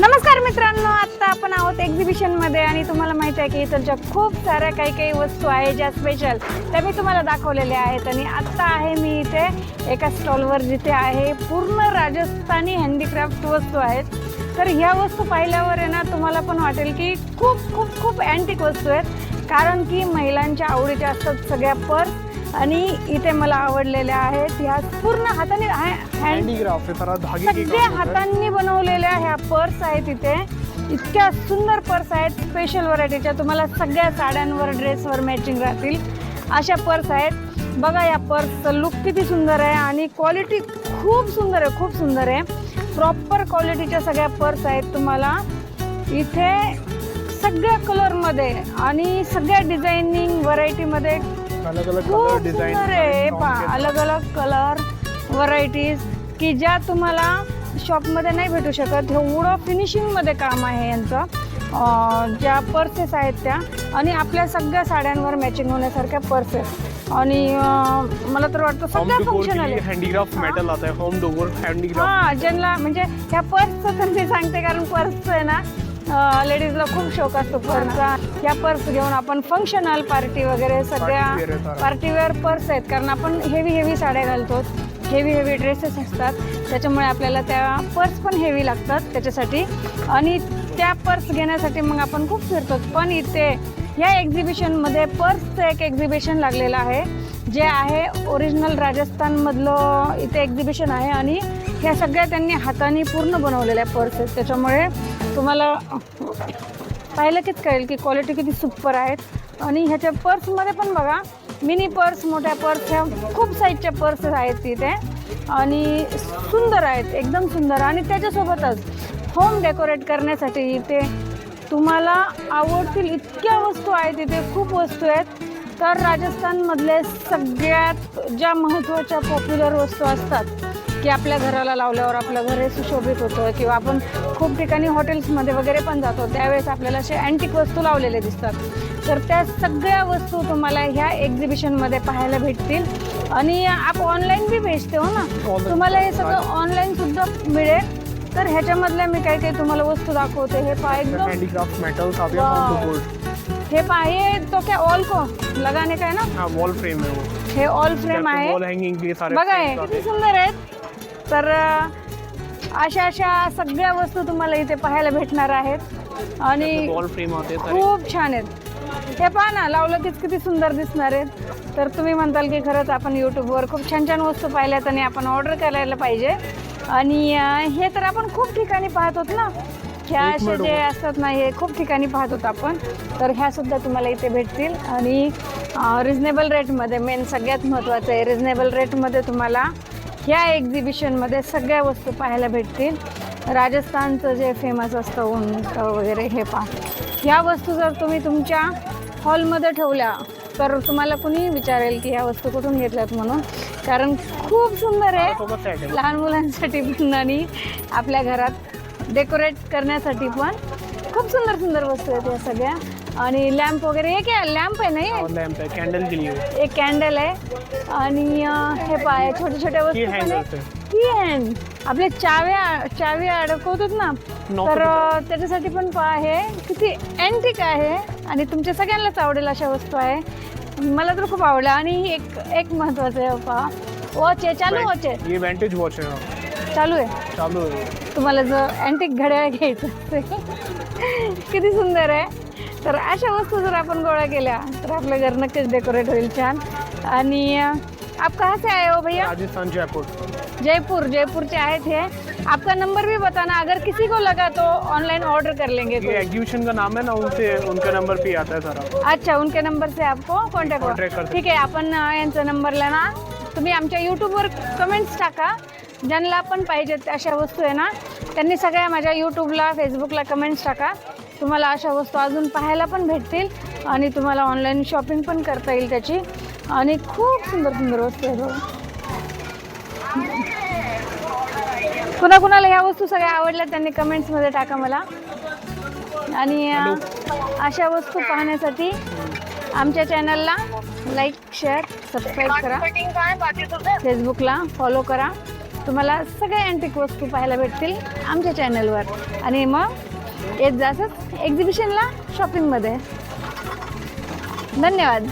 नमस्कार मित्रांनो आता आपण आहोत एक्झिबिशनमध्ये आणि तुम्हाला माहिती आहे की इथलच्या खूप साऱ्या काही काही वस्तू आहे ज्या स्पेशल त्या मी तुम्हाला दाखवलेल्या आहेत आणि आत्ता आहे मी इथे एका स्टॉलवर जिथे आहे पूर्ण राजस्थानी हँडीक्राफ्ट वस्तू आहेत. तर ह्या वस्तू पाहिल्यावर आहे ना तुम्हाला पण वाटेल की खूप खूप खूप अँटिक वस्तू आहेत. कारण की महिलांच्या आवडीच्या असतात सगळ्या पर्स. आणि इथे मला आवडलेल्या आहेत ह्या पूर्ण हाताने हँडीक्राफ्ट सगळे हातांनी बनवलेल्या ह्या पर्स आहेत इथे. इतक्या सुंदर पर्स आहेत स्पेशल व्हरायटीच्या तुम्हाला सगळ्या साड्यांवर ड्रेसवर मॅचिंग राहतील. अशा पर्स आहेत. बघा या पर्सचं लुक किती सुंदर आहे आणि क्वालिटी खूप सुंदर आहे खूप सुंदर आहे. प्रॉपर क्वालिटीच्या सगळ्या पर्स आहेत तुम्हाला. इथे सगळ्या कलरमध्ये आणि सगळ्या डिझायनिंग व्हरायटीमध्ये अलग अलग खूप कलर डिझाईन सुंदर आहे. अलग अलग कलर व्हरायटीज की ज्या तुम्हाला शॉपमध्ये नाही भेटू शकत. एवढं फिनिशिंगमध्ये काम आहे यांचं. अं, ज्या पर्सेस आहेत त्या. आणि आपल्या सगळ्या साड्यांवर मॅचिंग होण्यासारख्या पर्सेस आणि अं, मला तर वाटतं होम सगळ्या लिए आहे हैंडीक्राफ्ट मेटल आता है होम डोर हैंडीक्राफ्ट हा ज्यांना म्हणजे ह्या पर्सचं तर मी सांगते कारण पर्सचं आहे ना लेडीजला खूप शौक असतो पर्सचा या पर्स घेऊन आपण फंक्शनल पार्टी वगैरे सगळ्या. पार्टीवेअर पर्स आहेत. कारण आपण हेवी हेवी साड्या घालतो. हेवी हेवी ड्रेसेस असतात. त्याच्यामुळे आपल्याला त्या पर्स पण हेवी लागतात त्याच्यासाठी. आणि त्या पर्स घेण्यासाठी मग आपण खूप फिरतो. पण इथे या एक्झिबिशनमध्ये पर्सचं एक एक्झिबिशन लागलेलं आहे. जे आहे ओरिजिनल राजस्थानमधलं इथे एक्झिबिशन आहे. आणि ह्या सगळ्या त्यांनी हाताने पूर्ण बनवलेल्या पर्स आहेत. त्याच्यामुळे तुम्हाला पाहिलं कीच कळेल की क्वालिटी किती सुपर आहेत. आणि ह्याच्या पर्समध्ये पण बघा मिनी पर्स मोठ्या पर्स ह्या खूप साईजच्या पर्स आहेत तिथे. आणि सुंदर आहेत एकदम सुंदर. आणि त्याच्यासोबतच होम डेकोरेट करण्यासाठी इथे तुम्हाला आवडतील इतक्या वस्तू आहेत इथे खूप वस्तू आहेत. तर राजस्थानमधले सगळ्यात ज्या महत्त्वाच्या पॉप्युलर वस्तू असतात की आपल्या घराला लावल्यावर आपलं घर हे सुशोभित होतं किंवा आपण खूप ठिकाणी हॉटेल्समध्ये वगैरे पण जातो. त्यावेळेस आपल्याला असे अँटिक वस्तू लावलेले दिसतात. तर त्या सगळ्या वस्तू तुम्हाला ह्या एक्झिबिशनमध्ये पाहायला भेटतील. आणि आपण ऑनलाईन बी भेटते हो ना. तुम्हाला हे सगळं ऑनलाईन सुद्धा मिळेल. तर ह्याच्यामधल्या मी काही काही तुम्हाला वस्तू दाखवते. हे पहा एकदम आते हैं हे तो क्या ऑल को? लगाने का है ना? हाँ वॉल फ्रेम है वो. हे ऑल फ्रेम आहे. बघा हे किती सुंदर आहेत. तर अशा अशा सगळ्या वस्तू तुम्हाला इथे पाहायला भेटणार आहेत. आणि फ्रेम खूप छान आहेत. हे पहा ना लावलं कीच किती सुंदर दिसणार आहेत तर तुम्ही म्हणताल की खरंच आपण यूट्यूबवर खूप छान छान वस्तू पाहिल्यात आणि आपण ऑर्डर करायला पाहिजे. आणि हे तर आपण खूप ठिकाणी पाहत होत ना. ह्या असे जे. असतात ना हे खूप ठिकाणी पाहत होतो आपण. तर ह्या सुद्धा तुम्हाला इथे भेटतील. आणि रिजनेबल रेटमध्ये मेन सगळ्यात महत्त्वाचं आहे रिजनेबल रेटमध्ये तुम्हाला ह्या एक्झिबिशनमध्ये सगळ्या वस्तू पाहायला भेटतील. राजस्थानचं जे फेमस असतं उंट वगैरे हे पहा. ह्या वस्तू जर तुम्ही तुमच्या हॉलमध्ये ठेवल्या तर तुम्हाला कुणी विचारेल की ह्या वस्तू कुठून घेतल्यात म्हणून. कारण खूप सुंदर आहे. लहान मुलांसाठी पण आणि आपल्या घरात डेकोरेट करण्यासाठी पण खूप सुंदर सुंदर वस्तू आहेत या सगळ्या. आणि लॅम्प वगैरे हे काय लॅम्प आहे नाही लैंप है कैंडल के लिए एक कॅन्डल आहे. आणि अं, हे पाय छोट्या छोट्या वस्तू पण हँगर्स आहे. की हँड आपले चाव्या चाव्या अडकवतात ना तर. अं, त्याच्यासाठी पण पहा हे किती अँटिक आहे. आणि तुमच्या सगळ्यांनाच आवडेल अशा वस्तू आहे. मला तर खूप आवडलं आणि ही एक एक महत्त्वाचं आहे पहा वॉच आहे चालू वॉच आहे. ये वेंटेज वॉच है हाँ, चालू आहे. चालू है तुम्हाला जर अँटिक घड्याळ घ्यायचं असेल किती सुंदर आहे. तर अशा वस्तू जर आपण गोळा केल्या तर आपलं घर नक्कीच डेकोरेट होईल छान. आणि आप कहाँ से आए हो भैया? राजस्थान जयपुर. जयपुर जयपुर से आए थे आपका नंबर भी बताना अगर किसी को लगा तो ऑनलाइन ऑर्डर कर लेंगे ये एग्जीबिशन का नाम है ना उनसे उनका नंबर पे आता है सारा. अच्छा उनके नंबर से आपको कॉन्टॅक्ट हो. ठीक आहे आपण यांचा नंबरला ना तुम्ही आमच्या यूट्यूबवर कमेंट्स टाका. ज्यांना पण पाहिजेत अशा वस्तू आहे ना त्यांनी सगळ्या माझ्या यूट्यूबला फेसबुकला कमेंट्स टाका. तुम्हाला अशा वस्तू अजून पाहायला पण भेटतील आणि तुम्हाला ऑनलाईन शॉपिंग पण करता येईल त्याची. आणि खूप सुंदर सुंदर वस्तू आहेत बघा. कुणा कुणाला ह्या वस्तू सगळ्या आवडल्या त्यांनी कमेंट्समध्ये टाका मला. आणि अशा वस्तू पाहण्यासाठी आमच्या चॅनलला लाईक शेअर सबस्क्राईब करा. फेसबुकला फॉलो करा. तुम्हाला सगळ्या अँटिक वस्तू पाहायला भेटतील आमच्या चॅनलवर आणि मग येत जासच एक्झिबिशनला शॉपिंगमध्ये धन्यवाद.